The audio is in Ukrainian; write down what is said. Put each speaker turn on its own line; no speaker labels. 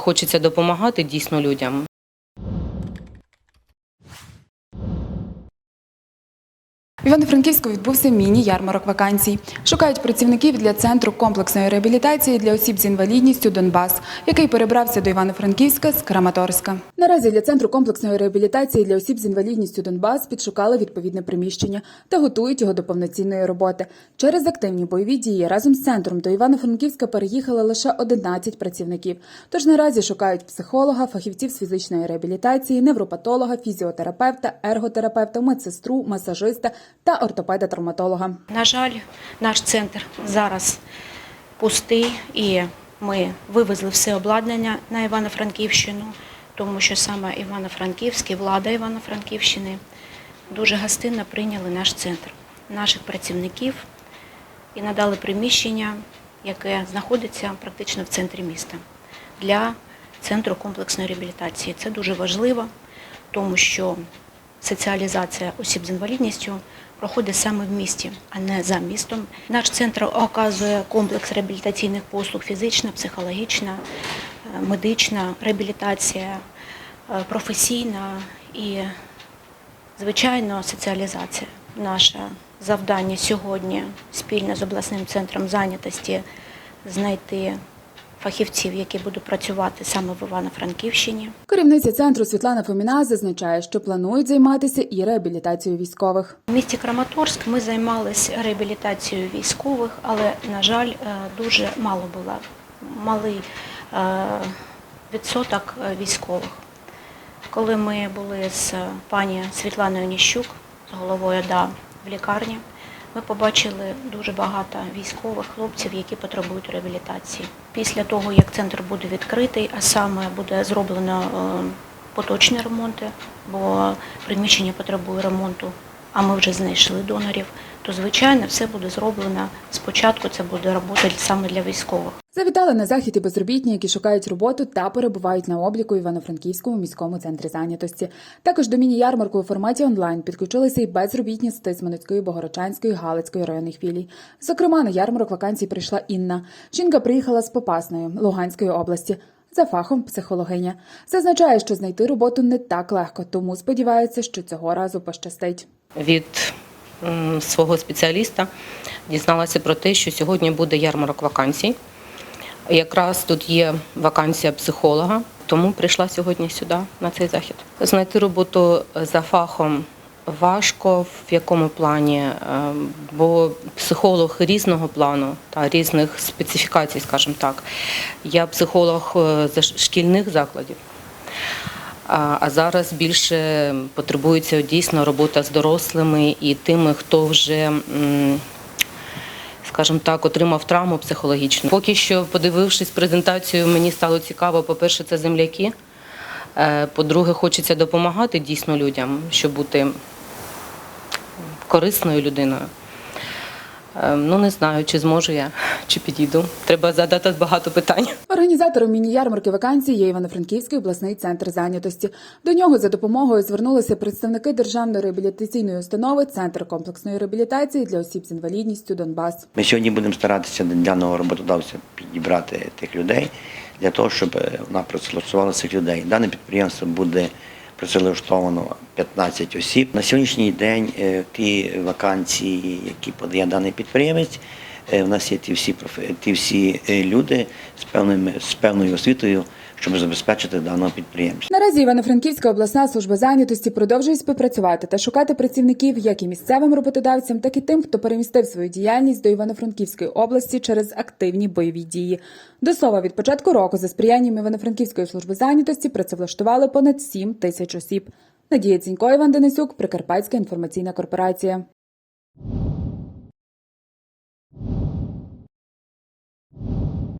Хочеться допомагати дійсно людям.
Івано-Франківську відбувся міні-ярмарок вакансій. Шукають працівників для центру комплексної реабілітації для осіб з інвалідністю Донбас, який перебрався до Івано-Франківська з Краматорська. Наразі для центру комплексної реабілітації для осіб з інвалідністю Донбас підшукали відповідне приміщення та готують його до повноцінної роботи. Через активні бойові дії разом з центром до Івано-Франківська переїхали лише 11 працівників. Тож наразі шукають психолога, фахівців з фізичної реабілітації, невропатолога, фізіотерапевта, ерготерапевта, медсестру, масажиста та ортопеда-травматолога.
На жаль, наш центр зараз пустий, і ми вивезли все обладнання на Івано-Франківщину, тому що саме Івано-Франківський, влада Івано-Франківщини дуже гостинно прийняли наш центр, наших працівників і надали приміщення, яке знаходиться практично в центрі міста для центру комплексної реабілітації. Це дуже важливо, тому що соціалізація осіб з інвалідністю проходить саме в місті, а не за містом. Наш центр оказує комплекс реабілітаційних послуг: фізична, психологічна, е, медична реабілітація, е, професійна і, звичайно, соціалізація. Наше завдання сьогодні спільно з обласним центром зайнятості знайти фахівців, які будуть працювати саме в Івано-Франківщині.
Керівниця центру Світлана Фоміна зазначає, що планують займатися і реабілітацією військових.
В місті Краматорськ ми займалися реабілітацією військових, але, на жаль, е, дуже мало було. Малий е, відсоток е, військових. Коли ми були з пані Світланою Ніщук, з головою ОДА в лікарні, ми побачили дуже багато військових хлопців, які потребують реабілітації. Після того, як центр буде відкритий, а саме буде зроблено е, поточні ремонти, бо приміщення потребує ремонту, а ми вже знайшли донорів, то звичайно все буде зроблено спочатку. Це буде робота саме для військових.
Завітали на захід і безробітні, які шукають роботу та перебувають на обліку в Івано-Франківському міському центрі зайнятості. Також до міні-ярмарку у форматі онлайн підключилися і безробітні з Тисменецької, Богородчанської, Галицької районних філій. Зокрема, на ярмарок вакансій прийшла Інна. Жінка приїхала з Попасної, Луганської області. За фахом психологиня зазначає, що знайти роботу не так легко, тому сподівається, що цього разу пощастить.
Від свого спеціаліста дізналася про те, що сьогодні буде ярмарок вакансій. Якраз тут є вакансія психолога, тому прийшла сьогодні сюди на цей захід. Знайти роботу за фахом важко, в якому плані, Е, бо психолог різного плану та різних специфікацій, скажімо так. Я психолог е, з шкільних закладів. А зараз більше потребується дійсно робота з дорослими і тими, хто вже, скажімо так, отримав травму психологічну. Поки що, подивившись презентацію, мені стало цікаво, по-перше, це земляки. Е, По-друге, хочеться допомагати дійсно людям, щоб бути корисною людиною. Е, Ну, не знаю, чи зможу я, чи підійду. Треба задати багато питань.
Організатором міні-ярмарки вакансій є Івано-Франківський обласний центр зайнятості. До нього за допомогою звернулися представники державної реабілітаційної установи Центр комплексної реабілітації для осіб з інвалідністю Донбас.
Ми сьогодні будемо старатися для даного роботодавця підібрати тих людей для того, щоб е, вона працевлаштувала цих людей. Дане підприємство буде працевлаштовано 15 осіб. На сьогоднішній день е, ті вакансії, які подає даний підприємець, в нас є ті всі профе- ті всі е, люди з певними з певною освітою, щоб забезпечити даного підприємства.
Наразі Івано-Франківська обласна служба зайнятості продовжує співпрацювати та шукати працівників як і місцевим роботодавцям, так і тим, хто перемістив свою діяльність до Івано-Франківської області через активні бойові дії. До слова, від початку року за сприянням Івано-Франківської служби зайнятості працевлаштували понад 7 тисяч осіб. Надія Цінько, Іван Денисюк, Прикарпатська інформаційна корпорація.